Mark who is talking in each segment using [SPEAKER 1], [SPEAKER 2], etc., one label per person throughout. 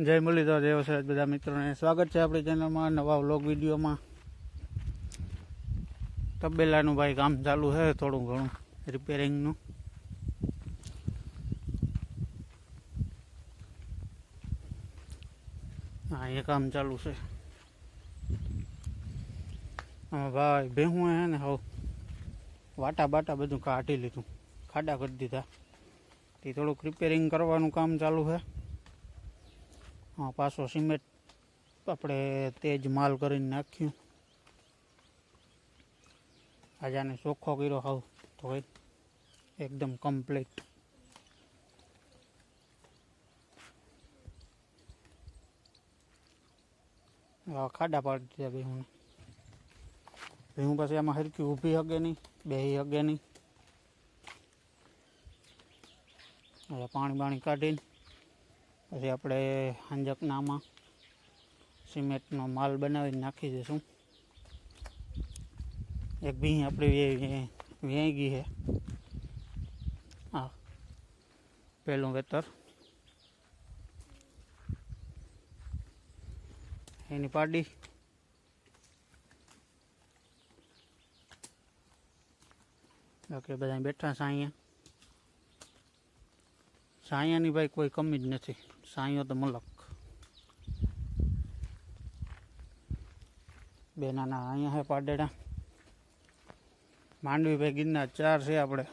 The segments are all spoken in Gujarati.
[SPEAKER 1] જય મુરલીધર, જય વસરાજ બધા મિત્રોને. સ્વાગત છે આપણી ચેનલમાં, નવા વ્લોગ વિડીયોમાં. તબેલાનું ભાઈ કામ ચાલુ છે, થોડું ઘણું રિપેરિંગનું હા, એ કામ ચાલુ છે. હા, ભાઈ, ભેહું હે ને હવ. વાટા બાટા બધું કાઢી લીધું. ખાડા કરી દીધા. તે થોડુંક રિપેરિંગ કરવાનું કામ ચાલુ છે. પાછો સિમેન્ટ આપણે તેજ માલ કરીને નાખ્યું. આજે આને ચોખ્ખો કર્યો હાવ, તો એકદમ કમ્પ્લીટ ખાડા પાડી દીધા ભેહુંને ભીહું પછી આમાં હરકી ઊભી હગે નહીં, બેહી હગે નહીં. પાણી બાણી કાઢીને પછી આપણે હાંજકનામાં સિમેન્ટનો માલ બનાવીને નાખી દઈશું. એક ભીં આપણી વ્યાઈ ગઈ છે. હા પહેલું વેતર. એની પાડી. બાકી બધા બેઠા છે અહીંયા. સાયાની ભાઈ કોઈ કમી જ નથી. સાયો તો મલક. બે નાના અહીંયા હે પાડેડા. માંડવી ભાઈ ગીરના ચાર છે આપણે.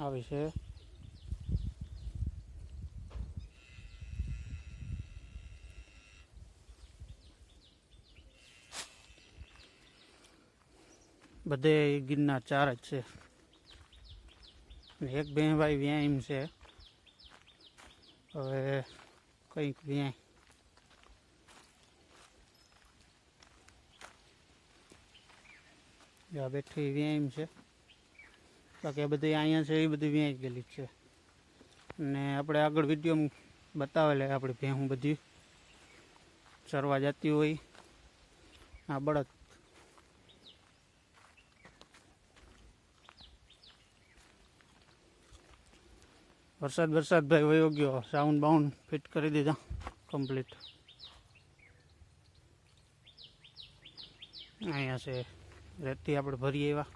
[SPEAKER 1] આવી છે. બધે ગીરના ચાર જ છે. એક ભાઈ વ્યાયામ છે. હવે કંઈક વ્યાય જ્યાં બેઠી વ્યાયામ છે. બાકી આ બધી અહીંયા છે, એ બધી વ્યાય ગયેલી છે. ને આપણે આગળ વીડિયો બતાવેલે આપણે ભેહું બધી. ચરવા જતી હોય. આ બળદ વરસાદ વરસાદ ભાઈ, વયો ગયો. સાઉન્ડ બાઉન્ડ ફિટ કરી દીધા. કમ્પ્લીટ અહીંયા છે. રેતી આપણે ભરીએ એવા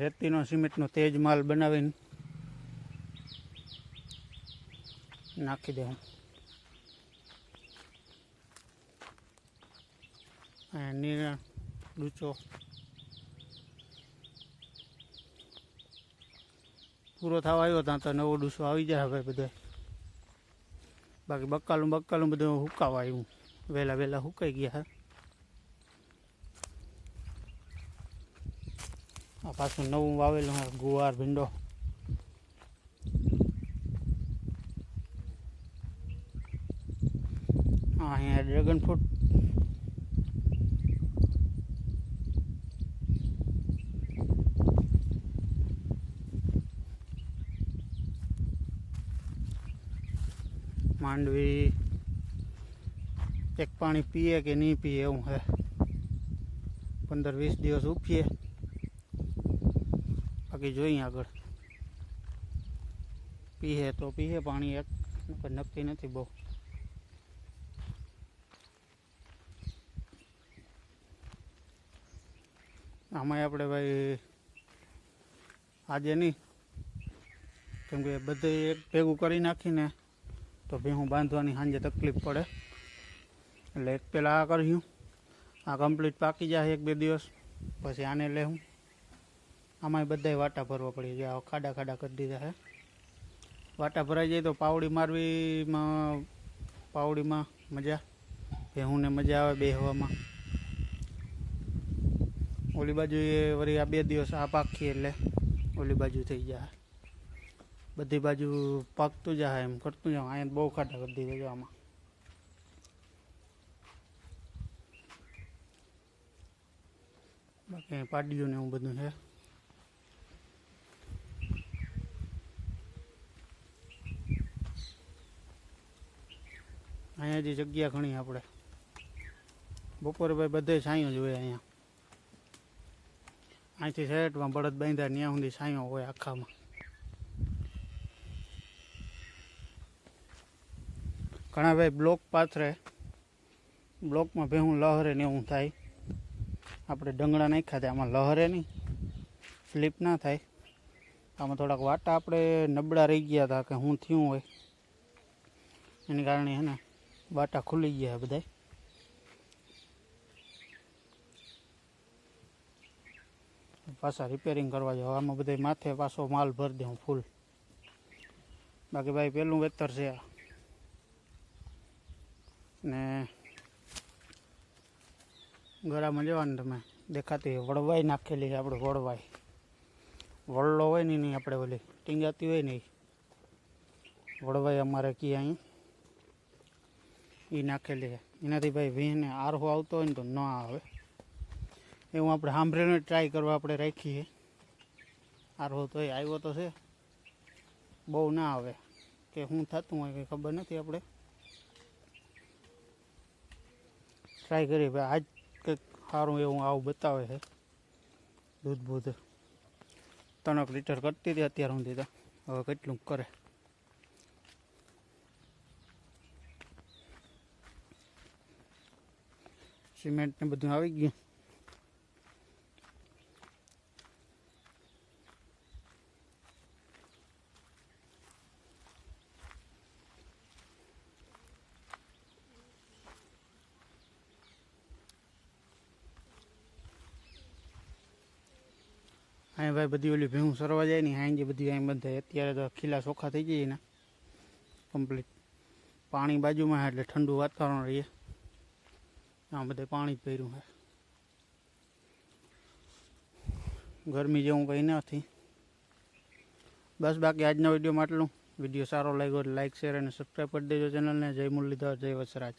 [SPEAKER 1] રેતીનો, સિમેન્ટનો તેજ માલ બનાવીને નાખી દેવું નીરણ ડૂચો પૂરો થવા આવ્યો ત્યાં તો નવો ડૂસો આવી જાય હવે બધે બાકી બક્કાલું બક્કાલું બધું હુકાવા આવ્યું વહેલા વહેલા હુકાઈ ગયા આ પાછું નવું વાવેલું ગુવાર ભીંડો અહીંયા ડ્રેગન ફ્રૂટ માંડવી. એક પાણી પીએ કે નહીં પીએ એવું હે. પંદર વીસ દિવસ ઉપીએ બાકી જોઈએ આગળ. પીએ તો પીએ પાણી એક નક્કી નથી બહુ. આમાંય આપણે ભાઈ આજે નહીં. કેમ કે બધે એક ભેગું કરી નાખીને તો ભેહું બાંધવાની સાંજે તકલીફ પડે. એટલે એક પહેલાં આ કર્યું. આ કમ્પ્લીટ પાકી જાય એક બે દિવસ. પછી આને લેવું આમાંય બધાય વાટા ભરવા પડી જાય ખાડા ખાડા કરી દીધા છે વાટા ભરાઈ જાય તો પાવડી મારવીમાં પાવડીમાં મજા. ભેહુંને મજા આવે બેહવામાં. ઓલી બાજુ એ વળી આ બે દિવસ આ પાકી એટલે ઓલી બાજુ થઈ જાય. બધી બાજુ પાકતું જાય એમ, કરતું જાવ અહીંયા બહુ ખાટા કરી દીધા જો આમાં. બાકી પાડ્યું ને એવું બધું છે. અહીંયા જે જગ્યા ઘણી આપણે. બપોરે ભાઈ બધે છાંયો જ હોય અહીંયા. અહીંથી શેઠમાં બળદ બાંધ્યા ત્યાં સુધી છાંયો હોય આખામાં. ઘણા ભાઈ બ્લોક પાથરે, બ્લોકમાં ભેહું લહરે ને એવું થાય. આપણે ડંગળા નાખ્યા હતા, આમાં લહરે નહીં, સ્લીપ ના થાય. આમાં થોડાક વાટા આપણે નબળા રહી ગયા હતા કે શું થયું હોય. એની કારણે હે ને વાટા ખુલી ગયા બધા પાછા રિપેરિંગ કરવા જાવ આમાં બધા માથે પાછો માલ ભરી દઉં ફૂલ બાકી ભાઈ પેલું વેતર છે આ. ને ગળામાં લેવાનું તમે. દેખાતી હોય. વળવાઈ નાખેલી છે આપણે વળવાઈ. વળલો હોય ને નહીં આપણે ઓલી ટીંગાતી હોય નહીં. વળવાઈ અમારે કી અહીં. એ નાખેલી છે. એનાથી ભાઈ વીને આરહો આવતો હોય ને તો ન આવે. એવું આપણે સાંભળીને ટ્રાય કરવા આપણે રાખીએ. આરહો તો એ આવ્યો તો છે. બહુ ના આવે. કે શું થતું હોય કંઈ ખબર નથી આપણે. ટ્રાય કરી ભાઈ આજ કંઈક સારું એવું આવું બતાવે છે દૂધ બૂધ ત્રણેક લીટર કરતી હતી અત્યાર સુધી તો હવે કેટલું કરે સિમેન્ટ ને બધું આવી ગયું અહીં ભાઈ બધી ઓલી ભેહું સરવા જાય ને અહીં જે બધી અહીં બંધ થાય અત્યારે તો ખીલા ચોખ્ખા થઈ જાય ને કમ્પ્લીટ પાણી બાજુમાં એટલે ઠંડુ વાતાવરણ રહીએ આ બધે પાણી જ પહેર્યું છે ગરમી જેવું કંઈ નથી. બસ બાકી આજના વિડીયોમાં આટલું. વીડિયો સારો લાગ્યો લાઇક શેર અને સબસ્ક્રાઈબ કરી દેજો ચેનલને. જય મુરલીધર, જય વસરાજ.